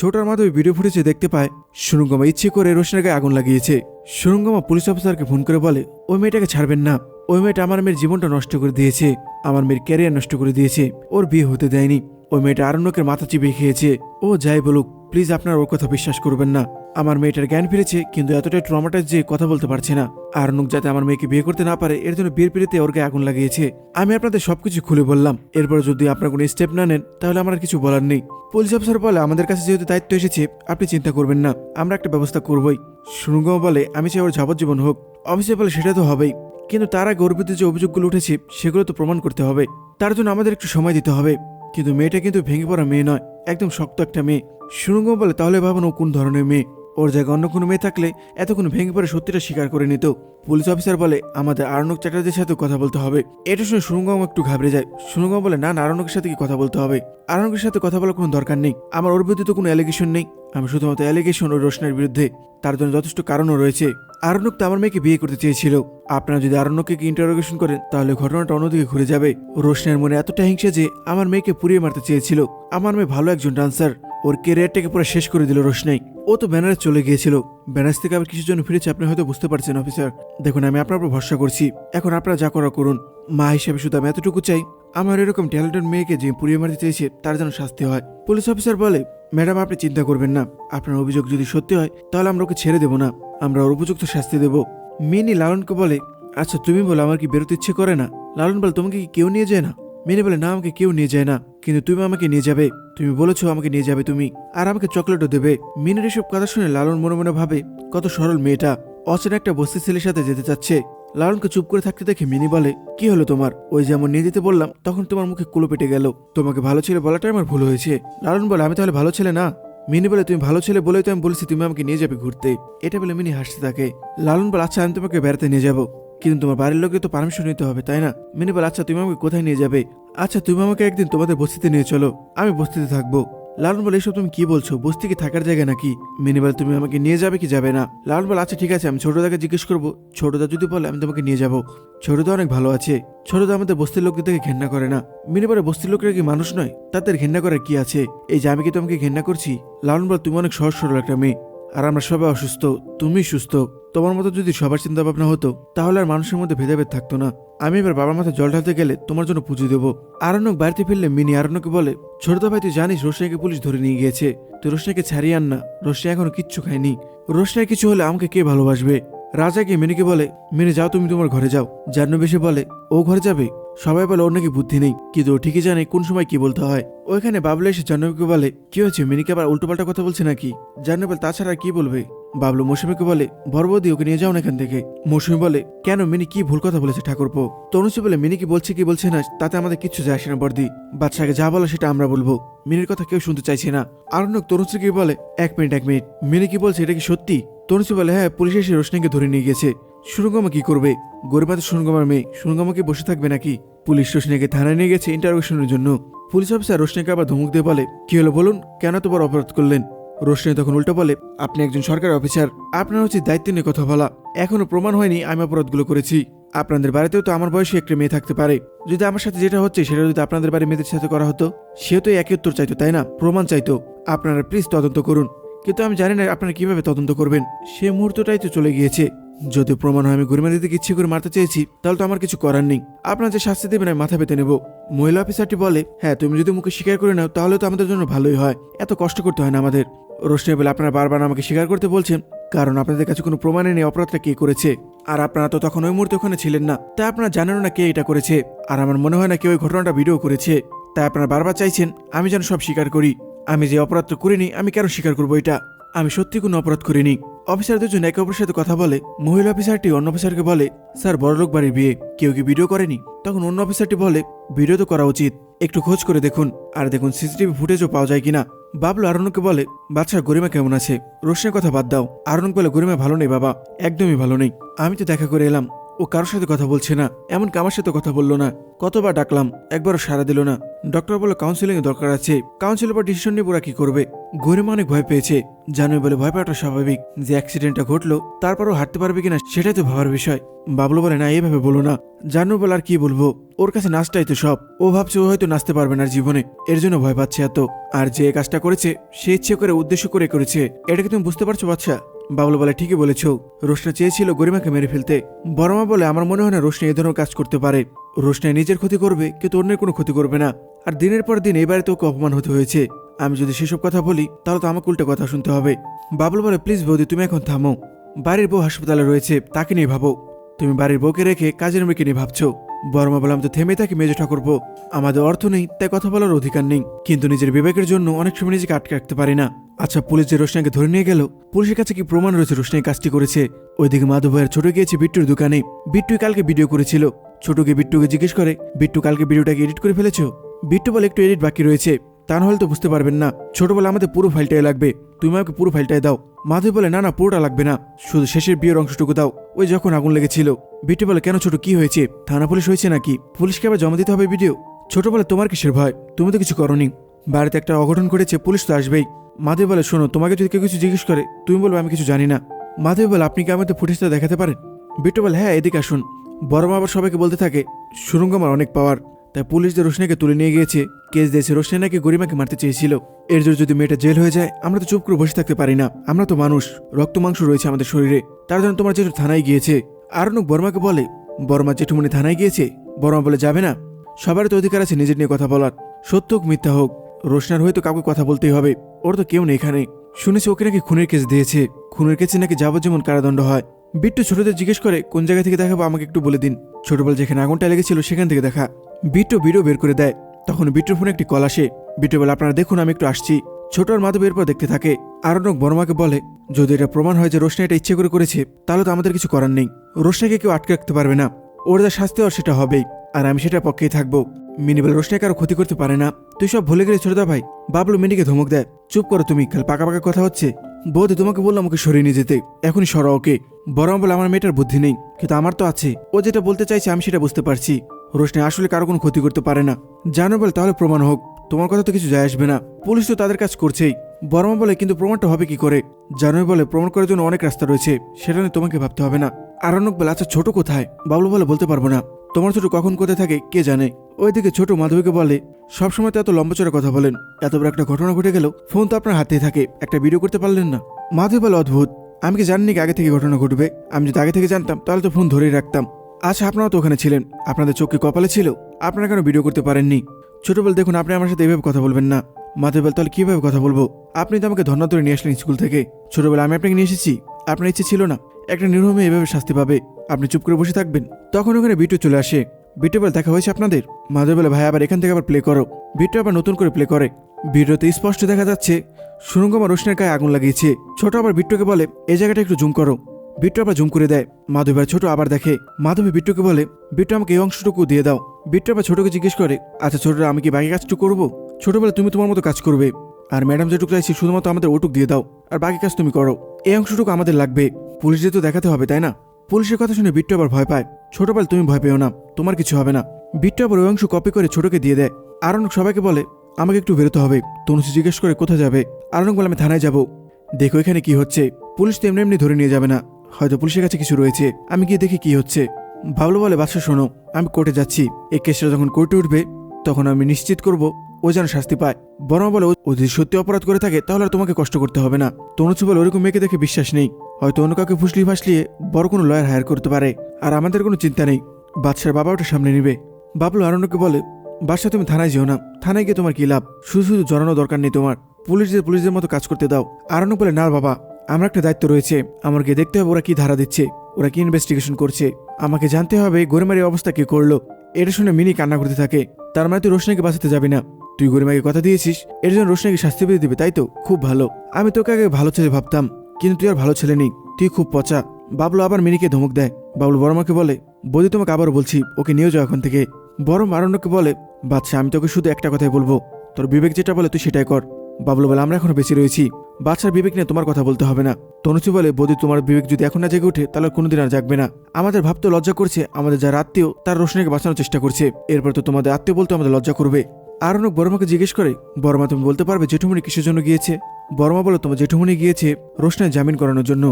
ছোটার মাধ্যমে ভিডিও ফুটেজে দেখতে পায়, সুরঙ্গমা ইচ্ছে করে রোশনের গায়ে আগুন লাগিয়েছে। সুরঙ্গমা পুলিশ অফিসারকে ফোন করে বলে, ওই মেয়েটাকে ছাড়বেন না। ওই মেয়েটা আমার মেয়ের জীবনটা নষ্ট করে দিয়েছে। আমার মেয়ের ক্যারিয়ার নষ্ট করে দিয়েছে। ওর বিয়ে হতে দেয়নি। ওই মেয়েটা আরণ্যকের মাথা চিবিয়ে খেয়েছে। ও যাই বলুক প্লিজ আপনার ওর কথা বিশ্বাস করবেন না। আমার মেয়েটার জ্ঞান ফিরেছে, কিন্তু এতটাই ট্রমাটাইজ যে কথা বলতে পারছে না। আরনুক যাতে আমার মেয়েকে বিয়ে করতে না পারে, এর জন্য বিয়ের পিড়িতে ওর আগুন লাগিয়েছে। আমি আপনাদের সবকিছু খুলে বললাম। এরপর যদি আপনার কোনো স্টেপ না নেন, তাহলে আমার কিছু বলার নেই। পুলিশ অফিসার বলে, আমাদের কাছে যেহেতু দায়িত্ব এসেছে, আপনি চিন্তা করবেন না। আমরা একটা ব্যবস্থা করবই। সুরঙ্গম বলে, আমি চাই ওর যাবজ্জীবন হোক। অফিসে বলে, সেটা তো হবেই। কিন্তু তার ওর যে অভিযোগগুলো উঠেছে, সেগুলো তো প্রমাণ করতে হবে। তার জন্য আমাদের একটু সময় দিতে হবে। কিন্তু মেয়েটা কিন্তু ভেঙে পড়া মেয়ে নয়, একদম শক্ত একটা মেয়ে। সুরঙ্গম বলে, তাহলে ভাবেন ও কোন ধরনের মেয়ে? ওর জায়গায় অন্য কোনো মেয়ে থাকলে এতক্ষণ ভেঙে পড়ে সত্যিটা স্বীকার করে নিত। পুলিশ অফিসার বলে, আমাদের আরণক চ্যাটার্জির সাথে কথা বলতে হবে। এটা শুনে সুরঙ্গম একটু ঘাবড়ে যায়। সুরঙ্গম বলে, না আরণকের সাথে কি কথা বলতে হবে? আরণকের সাথে কথা বলার কোনো দরকার নেই। আমার ওর বিরুদ্ধে তো কোনো অ্যালিগেশন নেই। আমি শুধুমাত্র অ্যালিগেশন ও রোশনের বিরুদ্ধে। তার জন্য যথেষ্ট কারণও রয়েছে। আরণ্যক তো আমার মেয়েকে বিয়ে করতে চেয়েছিল। আপনারা যদি আরণ্যকে ইন্টারোগেশন করেন, তাহলে ঘটনাটা অন্যদিকে ঘুরে যাবে। রোশনের মনে এতটা হিংসা যে, আমার মেয়েকে পুড়িয়ে মারতে চেয়েছিল। আমার মেয়ে ভালো একজন ডান্সার ওর কেরিয়ারটাকে পুরো শেষ করে দিল রোশনাই। ও তো ব্যানারে চলে গিয়েছিল। ব্যানার থেকে আবার কিছুর জন্য ফিরেছে, আপনি হয়তো বুঝতে পারছেন, অফিসার। দেখুন, আমি আপনার উপর ভরসা করছি। এখন আপনারা যা করা করুন। মা হিসেবে শুধু আমি এতটুকু চাই, আমার এরকম ট্যালেন্টেড মেয়েকে যে পুড়িয়ে মারতে চেয়েছে, তার যেন শাস্তি হয়। পুলিশ অফিসার বলে, ম্যাডাম, আপনি চিন্তা করবেন না। আপনার অভিযোগ যদি সত্যি হয়, তাহলে আমরা ওকে ছেড়ে দেবো না। আমরা ওর উপযুক্ত শাস্তি দেবো। মিনি লালনকে বলে আচ্ছা তুমি বলো, আমার কি বেরোতে ইচ্ছে করে না? লালন বলে, তোমাকে কি কেউ নিয়ে যায় না? মিনি বলে, না, আমাকে কেউ নিয়ে যায় না। কিন্তু তুমি আমাকে নিয়ে যাবে। তুমি বলেছ আমাকে নিয়ে যাবে তুমি, আর আমাকে চকলেটও দেবে। মিনির এসব কথা শুনে লালন মনে মনে ভাবে, কত সরল মেয়েটা। অচেনা একটা বস্তি ছেলের সাথে যেতে চাচ্ছে। লালনকে চুপ করে থাকতে দেখে মিনি বলে, কি হলো তোমার? ওই যেমন নিয়ে যেতে বললাম, তখন তোমার মুখে কুলো পেটে গেল। তোমাকে ভালো ছেলে বলাটাই আমার ভুল হয়েছে। লালন বলে, আমি তাহলে ভালো ছেলে না? মিনি বলে, তুমি ভালো ছেলে বলেই তো আমি বলেছি তুমি আমাকে নিয়ে যাবে ঘুরতে। এটা বলে মিনি হাসতে থাকে। লালন বলে আচ্ছা আমি তোমাকে বেড়াতে নিয়ে যাব। কিন্তু তোমার বাড়ির লোকে তো পারমিশন নিতে হবে, তাই না? মিনি বলে আচ্ছা তুমি আমাকে কোথায় নিয়ে যাবে? আচ্ছা তুমি আমাকে একদিন তোমাদের বস্তিতে নিয়ে চলো, আমি বস্তিতে থাকব। লালন বলে, এসব তুমি কি বলছো? বস্তি কি থাকার জায়গা নাকি? মিনি বলে, তুমি আমাকে নিয়ে যাবে কি যাবে না? লালন বলে আচ্ছা ঠিক আছে, আমি ছোটদাকে জিজ্ঞেস করব। ছোটদা যদি বলে, আমি তোমাকে নিয়ে যাব। ছোটদা অনেক ভালো আছে। ছোটদা আমাদের বস্তির লোকদের থেকে ঘেন্না করে না। মিনি বলে, বস্তির লোকেরা কি মানুষ নয়? তাদের ঘেন্না করার কি আছে? এই যে আমি কি তোমাকে ঘেন্না করছি? লালন বলে, তুমি অনেক সহজ সরল একটা মেয়ে। আর আমরা সবাই অসুস্থ, তুমি সুস্থ। তোমার মতো যদি সবার চিন্তা ভাবনা হতো, তাহলে আর মানুষের মধ্যে ভেদাভেদ থাকতো না। আমি এবার বাবার মাথায় জল ঢালতে গেলে তোমার জন্য পুজো দেবো। আরণ্যক বাড়িতে ফিরলে মিনি আরণ্যকে বলে, ছোট ভাই তুই জানিস, রোশনাইকে পুলিশ ধরে নিয়ে গিয়েছে। তুই রোশনাইকে ছাড়িয়ে আন না। রোশনাই এখনও কিচ্ছু খায়নি। রোশনাই কিছু হলে আমাকে কে ভালোবাসবে? রাজা গিয়ে মিনিকে বলে, মিনি, যাও তুমি তোমার ঘরে যাও। জাহ্নবী বলে, ও ঘরে যাবে? সবাই বলে, ওর নাকি বুদ্ধি নেই। কিন্তু ও ঠিকই জানে কোন সময় কি বলতে হয়। ওইখানে বাবলা এসে জাহ্নবীকে বলে, কি হয়েছে? মিনিকে আবার উল্টোপাল্টা কথা বলছে নাকি? জাহ্নবী তাছাড়া কি বলবে? বাবলু মৌসুমীকে বলে বরবদি ওকে নিয়ে যাও না এখান থেকে। মৌসুমী বলে, কেন, মিনি কি ভুল কথা বলেছে ঠাকুরপো? তনুষী বলে, মিনি কি বলছে কি বলছে না, তাতে আমাদের কিচ্ছু যায় আসে না, বর্দি। বাদশাকে যা বলো সেটা আমরা বলব। মিনির কথা কেউ শুনতে চাইছে না। আরণ্যক তনুশ্রীকে বলে, এক মিনিট এক মিনিট, মিনি কি বলছে এটা কি সত্যি? তনুশ্রী বলে হ্যাঁ পুলিশ এসে রোশনীকে ধরে নিয়ে গেছে সুরঙ্গমা কি করবে? গরিবাতে সুরঙ্গমার মেয়ে, সুরঙ্গমা কি বসে থাকবে নাকি? পুলিশ রোশনীকে থানায় নিয়ে গেছে ইন্টারোগেশনের জন্য। পুলিশ অফিসার রোশনীকে আবার ধমক দিয়ে বলে, কি হলো বলুন, কেন তো বড় অপরাধ করলেন? রোশনী তখন উল্টো বলে, আপনি একজন সরকারি অফিসার, আপনার উচিত দায়িত্ব নিয়ে কথা বলা। এখনও প্রমাণ হয়নি আমি অপরাধগুলো করেছি। আপনাদের বাড়িতেও তো আমার বয়সে একটি মেয়ে থাকতে পারে। যদি আমার সাথে যেটা হচ্ছে, সেটা যদি আপনাদের বাড়ির মেয়েদের সাথে করা হতো, সেও তো একই উত্তর চাইতো, তাই না? প্রমাণ চাইতো। আপনারা প্লিজ তদন্ত করুন। কিন্তু আমি জানি না আপনারা কীভাবে তদন্ত করবেন। সে মুহূর্তটাই তো চলে গিয়েছে। যদি প্রমাণ হয় আমি গরিমা দিদিকে ইচ্ছে করে মারতে চেয়েছি, তাহলে তো আমার কিছু করার নেই। আপনার যে শাস্তি দেবেন আমি মাথা পেতে নেব। মহিলা অফিসারটি বলে হ্যাঁ তুমি যদি মুখে স্বীকার করে নাও, তাহলে তো আমাদের জন্য ভালোই হয়। এত কষ্ট করতে হয় না আমাদের। রোশনি বলে, আপনারা বারবার আমাকে স্বীকার করতে বলছেন, কারণ আপনাদের কাছে কোনো প্রমাণে নেই অপরাধটা কে করেছে। আর আপনারা তো তখন ওই মুহূর্তে ওখানে ছিলেন না। তাই আপনারা জানেন না কে এটা করেছে। আর আমার মনে হয় না কেউ ওই ঘটনাটা ভিডিও করেছে। তাই আপনারা বারবার চাইছেন, আমি যেন সব স্বীকার করি। আমি যে অপরাধটা করিনি, আমি কেন স্বীকার করব এটা? আমি সত্যি কোনো অপরাধ করিনি। অফিসার দুজন একে অপরের সাথে কথা বলে, মহিলা অফিসারটি অন্য অফিসারকে বলে, স্যার বড়লোক বাড়ির বিয়ে, কেউ কি ভিডিও করেনি? তখন অন্য অফিসারটি বলে, ভিডিও তো করা উচিত, একটু খোঁজ করে দেখুন। আর দেখুন, সিসিটিভি ফুটেজও পাওয়া যায় কিনা? বাবলু আরণ্যকে বলে বাচ্চা গরিমা কেমন আছে? রোশনের কথা বাদ দাও। আরণ্যক বলে, গরিমা ভালো নেই বাবা, একদমই ভালো নেই। আমি তো দেখা করে এলাম। ও কারোর সাথে কথা বলছে না, এমনকি আমার সাথে কথা বলল না। কতবার ডাকলাম, একবারও সাড়া দিল না। ডক্টর বলে কাউন্সিলিং দরকার আছে। কাউন্সিলের পর ডিসিশন নিয়ে ওরা কি করবে? গরিমা অনেক ভয় পেয়েছে। জানুই বলে ভয় পাওয়াটা স্বাভাবিক। যে অ্যাক্সিডেন্টটা ঘটলো, তারপরও হাঁটতে পারবে কিনা, সেটাই তো ভাবার বিষয়। বাবলু বলে, না এইভাবে বলো না। জানু বলে, আর কি বলব? ওর কাছে নাচটাই তো সব। ও ভাবছে, ও হয়তো নাচতে পারবে না জীবনে। এর জন্য ভয় পাচ্ছে এত। আর যে কাজটা করেছে, সে ইচ্ছে করে, উদ্দেশ্য করে করেছে। এটা কি তুমি বুঝতে পারছ বাচ্চা বাবলু বলে, ঠিকই বলেছ। রোশনা চেয়েছিল গরিমাকে মেরে ফেলতে। বড়মা বলে, আমার মনে হয় না রোশনা এই ধরনের কাজ করতে পারে। রোশনা নিজের ক্ষতি করবে, কিন্তু অন্যের কোনো ক্ষতি করবে না। আর দিনের পর দিন এই বাড়িতে ওকে অপমান হতে হয়েছে। আমি যদি সেসব কথা বলি, তাহলে তো আমাকে উল্টে কথা শুনতে হবে। বাবলু বলে, প্লিজ বৌদি, তুমি এখন থামো। বাড়ির বউ হাসপাতালে রয়েছে, তাকে নিয়ে ভাবো। তুমি বাড়ির বউকে রেখে কাজের মেয়েকে নিয়ে ভাবছ। বর্মা বললাম তো থেমে থাকি মেজ ঠাকুরপো। আমাদের অর্থ নেই, তাই কথা বলার অধিকার নেই। কিন্তু নিজের বিবেকের জন্য অনেক সময় নিজেকে আটকে রাখতে পারি না। আচ্ছা পুলিশ যে রোশনাকে ধরে নিয়ে গেল, পুলিশের কাছে কি প্রমাণ রয়েছে রোশনাই কাজটি করেছে? ওইদিকে মাধব ভাইয়ের ছোট গিয়েছে বিট্টুর দোকানে। বিট্টু কালকে ভিডিও করেছিল। ছোটকে বিট্টুকে জিজ্ঞেস করে, বিট্টু, কালকে ভিডিওটাকে এডিট করে ফেলেছ? বিট্টু বলে, একটু এডিট বাকি রয়েছে। তা নাহলে তো বুঝতে পারবেন না। ছোট বলে আমাদের পুরো ফাইলটাই লাগবে। তুমি আমাকে পুরো ফাইলটাই দাও। মাধব বলে, না না, পুরোটা লাগবে না। শুধু শেষের বিয়ের অংশটুকু দাও। ওই যখন আগুন লেগেছিল। বিট্টু বলে, কেন ছোট, কি হয়েছে? থানা পুলিশ হয়েছে নাকি? পুলিশকে আবার জমা দিতে হবে ভিডিও ছোট বলে তোমার কিসের ভয়? তুমি তো কিছু করনি। বাড়িতে একটা অঘটন ঘটেছে, পুলিশ তো আসবেই। মাধব বলে, শোনো, তোমাকে যদি কেউ কিছু জিজ্ঞেস করে, তুমি বলবে, আমি কিছু জানি না। মাধব বলে, আপনি কি আমাদের ফুটেজটা দেখাতে পারেন? বিট্টু বলে হ্যাঁ এদিকে আসুন। বড় মা আবার সবাইকে বলতে থাকে সুরঙ্গমার অনেক পাওয়ার তাই পুলিশ যে রোশনাকে তুলে নিয়ে গিয়েছে, কেস দিয়েছে, রোশনা নাকি গরিমাকে মারতে চেয়েছিল। এর জন্য যদি মেয়েটা জেল হয়ে যায়, আমরা তো চুপ করে বসে থাকতে পারি না। আমরা তো মানুষ, রক্ত মাংস রয়েছে আমাদের শরীরে। তার জন্য তোমার জেঠু থানায় গিয়েছে। আরনুক বর্মাকে বলে, বর্মা জেঠুমনি থানায় গিয়েছে? বর্মা বলে যাবে না? সবারই তো অধিকার আছে নিজের নিয়ে কথা বলার। সত্য হোক, মিথ্যা হোক, রোশনার হয়তো কাউকে কথা বলতেই হবে। ওর তো কেউ নেই এখানে। শুনেছি ওকে নাকি খুনের কেস দিয়েছে। খুনের কেসে নাকি যাবজ্জীবন কারাদণ্ড হয়। বিট্টু ছোটদের জিজ্ঞেস করে, কোন জায়গা থেকে দেখাবো? আমাকে একটু বলে দিন। ছোটবেলা যেখানে আগুনটা লেগেছিল, সেখান থেকে দেখা। বিট্টু ভিডিও বের করে দেয়। তখন বিট্টুর ফোনে একটি কল আসে। বিট্টু বলে, আপনারা দেখুন, আমি একটু আসছি। ছোট আর মাধব এরপর দেখতে থাকে। আরণক বর্মাকে বলে, যদি এটা প্রমাণ হয় যে রোশনা এটা ইচ্ছে করে করেছে, তাহলে তো আমাদের কিছু করার নেই। রোশনাকে কেউ আটকে রাখতে পারবে না। ওর যা শাস্তি হওয়ার সেটা হবেই। আর আমি সেটা পক্ষেই থাকব। মিনি বলে রোশনাকে আরও ক্ষতি করতে পারে না। তুই সব ভুলে গেলে ছোটদা ভাই। বাবলু মিনিকে ধমক দেয়, চুপ করো তুমি কাল পাকা পাকা কথা হচ্ছে। বৌদি, তোমাকে বললাম ওকে সরিয়ে নিয়ে যেতে। এখনই সরা ওকে। বরং বলে আমার মেয়েটার বুদ্ধি নেই, কিন্তু আমার তো আছে। ও যেটা বলতে চাইছে আমি সেটা বুঝতে পারছি। রোশনি, আসলে কারও কোনো ক্ষতি করতে পারে না। জানো বলে, তাহলে প্রমাণ হোক। তোমার কথা তো কিছু যায় আসবে না। পুলিশ তো তাদের কাজ করছেই। বর্মা বলে, কিন্তু প্রমাণটা হবে কি করে? জানোই বলে, প্রমাণ করার জন্য অনেক রাস্তা রয়েছে। সেটা নিয়ে তোমাকে ভাবতে হবে না। আরণ্যক বলে আচ্ছা ছোট কোথায়? বাবলু বলে, বলতে পারব না। তোমার ছোট কখন কোথায় থাকে কে জানে? ওইদিকে ছোট মাধবীকে বলে, সবসময় তো এত লম্বাচড়া কথা বলেন। এত বড় একটা ঘটনা ঘটে গেল ফোন তো আপনার হাতেই থাকে, একটা ভিডিও করতে পারলেন না। মাধবী বলে, অদ্ভুত। আমি কি জানিনি আগে থেকে ঘটনা ঘটবে? আমি যদি আগে থেকে জানতাম, তাহলে তো ফোন ধরেই রাখতাম। আচ্ছা আপনারা তো ওখানে ছিলেন। আপনাদের চোখে কপালে ছিল? আপনারা কেন ভিডিও করতে পারেননি? ছোট বল, দেখুন, আপনি আমার সাথে এইভাবে কথা বলবেন না। মাধব বল, তাহলে কীভাবে কথা বলব? আপনি তো আমাকে ধর্না ধরে নিয়ে আসলেন স্কুল থেকে। ছোটবেলা আমি আপনাকে নিয়ে এসেছি। আপনার ইচ্ছে ছিল না। একটা নিরীহ মেয়ে এভাবে শাস্তি পাবে। আপনি চুপ করে বসে থাকবেন। তখন ওখানে বিটু চলে আসে। বিটু বলে, দেখা হয়েছে আপনাদের? মাধব বলে, ভাই, আবার এখান থেকে আবার প্লে করো। বিটু আবার নতুন করে প্লে করে। ভিডিওতে স্পষ্ট দেখা যাচ্ছে, সুরঙ্গমা রোশনের গায়ে আগুন লাগিয়েছে। ছোট আবার বিট্টুকে বলে এই জায়গাটা একটু জুম করো। বিট্টু আবার জুম করে দেয়। মাধবী আর ছোট আবার দেখে। মাধবী বিট্টুকে বলে বিট্টু আমাকে এই অংশটুকু দিয়ে দাও। বিট্টু আবার ছোটকে জিজ্ঞেস করে আচ্ছা ছোটরা, আমি কি বাকি কাজটুকু করব? ছোট বলে, তুমি তোমার মতো কাজ করবে। আর ম্যাডাম যেটুকু চাইছি, শুধুমাত্র আমাদের ওটুক দিয়ে দাও। আর বাকি কাজ তুমি করো। এই অংশটুকু আমাদের লাগবে। পুলিশ যেহেতু দেখাতে হবে, তাই না? পুলিশের কথা শুনে বিট্টু আবার ভয় পায়। ছোট বলে তুমি ভয় পেও না। তোমার কিছু হবে না। বিট্টু আবার ওই অংশ কপি করে ছোটকে দিয়ে দেয়। আরণক সবাইকে বলে, আমাকে একটু বেরোতে হবে। তনুশ্রী জিজ্ঞেস করে কোথায় যাবে? আরণক বলে, আমি থানায় যাব। দেখো এখানে কি হচ্ছে। পুলিশ তো এমনি এমনি ধরে নিয়ে যাবে না। হয়তো পুলিশের কাছে কিছু রয়েছে। আমি গিয়ে দেখি কি হচ্ছে। ভাবলো বলে, বাদশা, শোনো, আমি কোর্টে যাচ্ছি। এই কেসটা যখন কোর্টে উঠবে, তখন আমি নিশ্চিত করব ও যেন শাস্তি পায়। বরং বলে, ও- ও যদি সত্যি অপরাধ করে থাকে, তাহলে আর তোমাকে কষ্ট করতে হবে না। তনুচু বলে, ওরকম মেয়েকে দেখে বিশ্বাস নেই। হয়তো অন্য কাউকে ফুসলি ফাসলিয়ে বড় কোনো লয়ার হায়ার করতে পারে। আর আমাদের কোনো চিন্তা নেই। বাদশার বাবা ওটা সামনে নিবে। বাবলু আরণ্যকে বলে বাদশা তুমি থানায় যেও না। থানায় গিয়ে তোমার কি লাভ? শুধু শুধু জড়ানো দরকার নেই তোমার। পুলিশদের পুলিশদের মতো কাজ করতে দাও। আরণ্য বলে, না বাবা, আমার একটা দায়িত্ব রয়েছে। আমার গিয়ে দেখতে হবে ওরা কি ধারা দিচ্ছে। ওরা কি ইনভেস্টিগেশন করছে। আমাকে জানতে হবে গরিমারি অবস্থা কি করল। এটা শুনে মিনি কান্না করতে থাকে। তার মানে তুই রোশনাকে বাঁচাতে যাবি না। তুই গরিমাকে কথা দিয়েছিস, এর জন্য রোশনাকে শাস্তি পেতে দিবে, তাই তো? খুব ভালো। আমি তোকে আগে ভালো ছেলে ভাবতাম। কিন্তু তুই আর ভালো ছেলে নেই, তুই খুব পচা। বাবলু আবার মিনিকে ধমক দেয়। বাবলু বড়মাকে বলে, বৌদি, তোমাকে আবার বলছি, ওকে নিয়ে যাও এখন থেকে। বড় আরণ্যকে বলে বাচ্চা আমি তোকে শুধু একটা কথাই বলব। তোর বিবেক যেটা বলে তুই সেটাই কর। বাবলু বলে, আমরা এখনও বেঁচে রয়েছি। বাচ্চার বিবেক নিয়ে তোমার কথা বলতে হবে না। তনুচি বলে, বৌদি, তোমার বিবেক যদি এখন না জেগে ওঠে, তাহলে কোনোদিন আর জাগবে না। আমাদের ভাবতে লজ্জা করছে, আমাদের যারা আত্মীয় তার রোশনাকে বাঁচানোর চেষ্টা করছে। এরপর তো তোমাদের আত্মীয় বলতে আমাদের লজ্জা করবে। আর অনেক বড়মাকে জিজ্ঞেস করে, বড়মা, তুমি বলতে পারবে জেঠুমনি কিসের জন্য গিয়েছে? বড়মা বলে তোমার জেঠুমনি গিয়েছে রোশনায় জামিন করানোর জন্য।